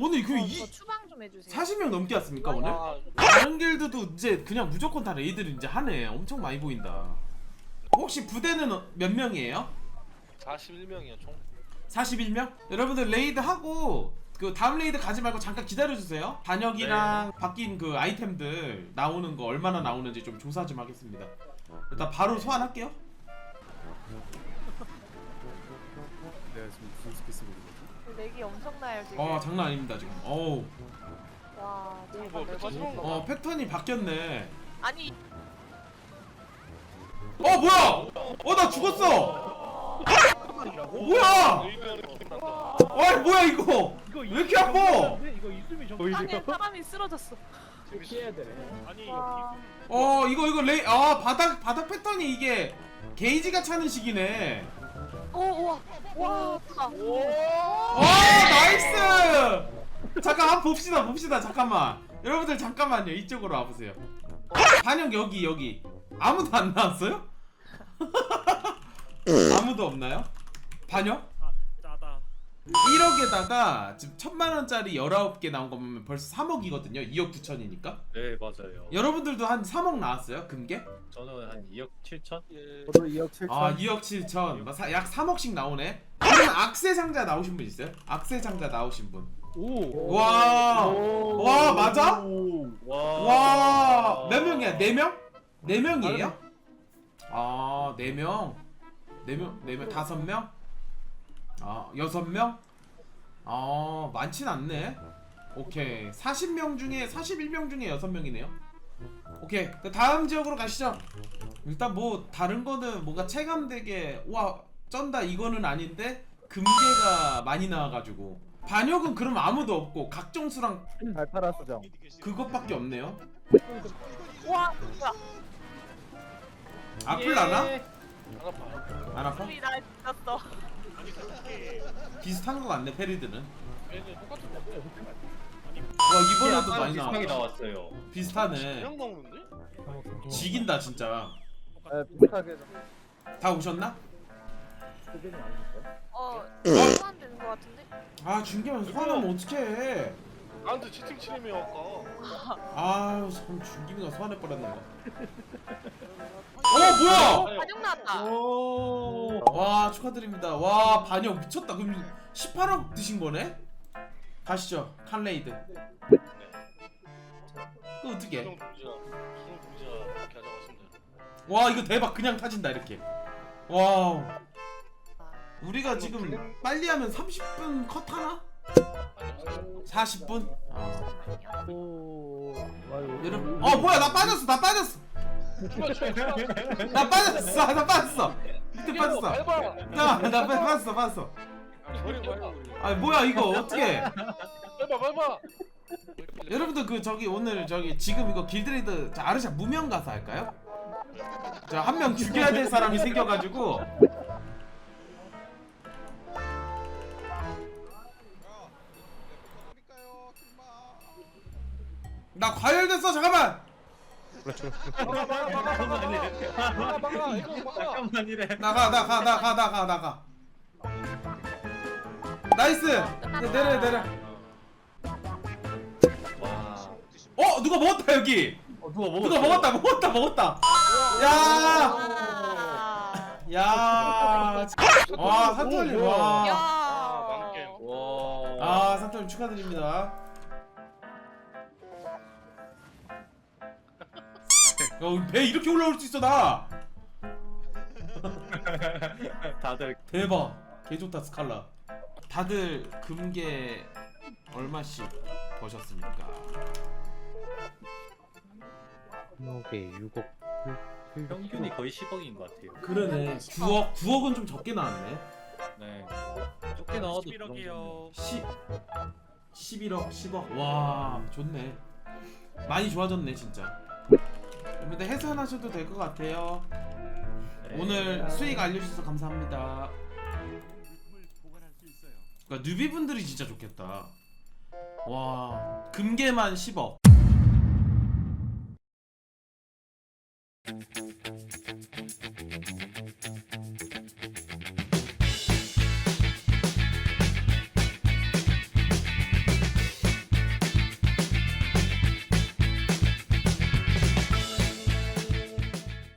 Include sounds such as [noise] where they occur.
오늘 그 저, 이, 저 추방 좀 해주세요. 40명 넘게 왔습니까 오늘? 아, 다른 길드도 이제 그냥 무조건 다 레이드를 이제 하네. 엄청 많이 보인다. 혹시 부대는 어- 몇 명이에요? 41명이요 총. 41명? 여러분들 레이드 하고 그 다음 레이드 가지 말고 잠깐 기다려 주세요. 반역이랑 바뀐 그 아이템들 나오는 거 얼마나 나오는지 좀 조사 좀 하겠습니다. 일단 바로 소환할게요. 지금 무슨 스킬 쓰고 있는 거지? 렉이 엄청나요 지금. 어 장난 아닙니다 지금. 어우 와, 뭐, 정말 새로운 거어 패턴이 바뀌었네. 아니 어 뭐야? 어 나 죽었어. 뭐야? 어 뭐야 이거? 왜 이렇게 아파? 이거 있으면 좀 안에 사람이 쓰러졌어. 피해야 되네. 아니 와, 어 이거 이거 레이 아 바닥 바닥 패턴이 이게 게이지가 차는 식이네. 오, 우와, 와, 아프다. 와 나이스. 잠깐 한번 봅시다 봅시다 잠깐만. 여러분들 잠깐만요 이쪽으로 와보세요. 반영 여기 여기 아무도 안 나왔어요? [laughs] 아무도 없나요? 반영? 짜다. 1억에다가 지금 천만 원짜리 19개 나온 거면 벌써 3억이거든요. 2억 9천이니까. 네 맞아요. 여러분들도 한 3억 나왔어요. 금괴? 저는 한 2억 7천? 예. 저도 2억 7천. 아 2억 7천 막 사- 약 3억씩 나오네 그러면 악세 상자 나오신 분 있어요? 악세 상자 나오신 오. 분와 와, 맞아? 와. 와, 몇 명이야? 4명? 4명이에요? 아, 4명. 4명, 4명, 5명? 아, 6명? 아, 많진 않네. 오케이. 40명 중에 41명 중에 6명이네요. 오케이. 그 다음 지역으로 가시죠. 일단 뭐 다른 거는 뭔가 체감되게 와, 쩐다 이거는 아닌데 금괴가 많이 나와 가지고 반역은 그럼 아무도 없고 각정수랑 잘 팔았어 정. 그것밖에 없네요. 와, 뭐야? 아플라나? 예. 안 아파요. 안 아파? 우리 날 죽였어. 비슷한 거 같네 페리드는. 똑같은. 와 이번에도 많이 비슷하게. 나왔어요. 비슷하네. 그냥 나오는데? 지긴다 진짜. 네, 비슷하게 좀. 다 오셨나? 아니니까. 어, 소환 되는 것 같은데? 아 중계만 소환하면 어떡해. 아 근데 채팅 치림이 아까. 아유 참 중기미가 소환해 버렸네. 어 뭐야? 반영 나왔다. 와 축하드립니다. 와 반역 미쳤다. 그럼 18억 드신 거네? 가시죠 칸레이드. 그 어떻게? 이렇게 하자고 와 이거 대박 그냥 타진다 이렇게. 와 우리가 지금 빨리 하면 30분 컷 하나? 아니요. 40분? 아. 오. 아유. 여러분 어 뭐야 나 빠졌어 나 빠졌어 나 빠졌어 나 빠졌어 밑에 빠졌어. 나나 빠졌어 빠졌어. 아 뭐야 이거 어떻게 밟아 밟아. 여러분들 그 저기 오늘 저기 지금 이거 길드레이드 자 아르샤 무명 가서 할까요? 자 한 명 죽여야 될 사람이 생겨가지고 나 과열됐어 잠깐만 막아 막아 막아 막아. 막아 막아. 이거 막아. 잠깐만 이래. 나가 나가 나가 나가 나가 나이스 네, 내려 내려 와. 어 누가 먹었다 여기 어, 누가 먹었어? 누가 먹었다 먹었다 먹었다 와. 야야 와 삼촌님 와 야. 아. 와. 아, 삼촌 축하드립니다. 야, 배 이렇게 올라올 수 있어 나. [laughs] 다들 대박. 개 좋다 스칼라. 다들 금괴 얼마씩 버셨습니까? 6에 6억. 평균이 거의 10억인 것 같아요. 그러네. 9억 9억은 좀 적게 나왔네. 네. 적게 나와도 그 11억이요. 10 11억 10억. 와, 좋네. 많이 좋아졌네 진짜. 근데 해산하셔도 될 것 같아요. 네. 오늘 수익 알려주셔서 감사합니다. 그러니까 뉴비분들이 진짜 좋겠다. 와 금괴만 10억.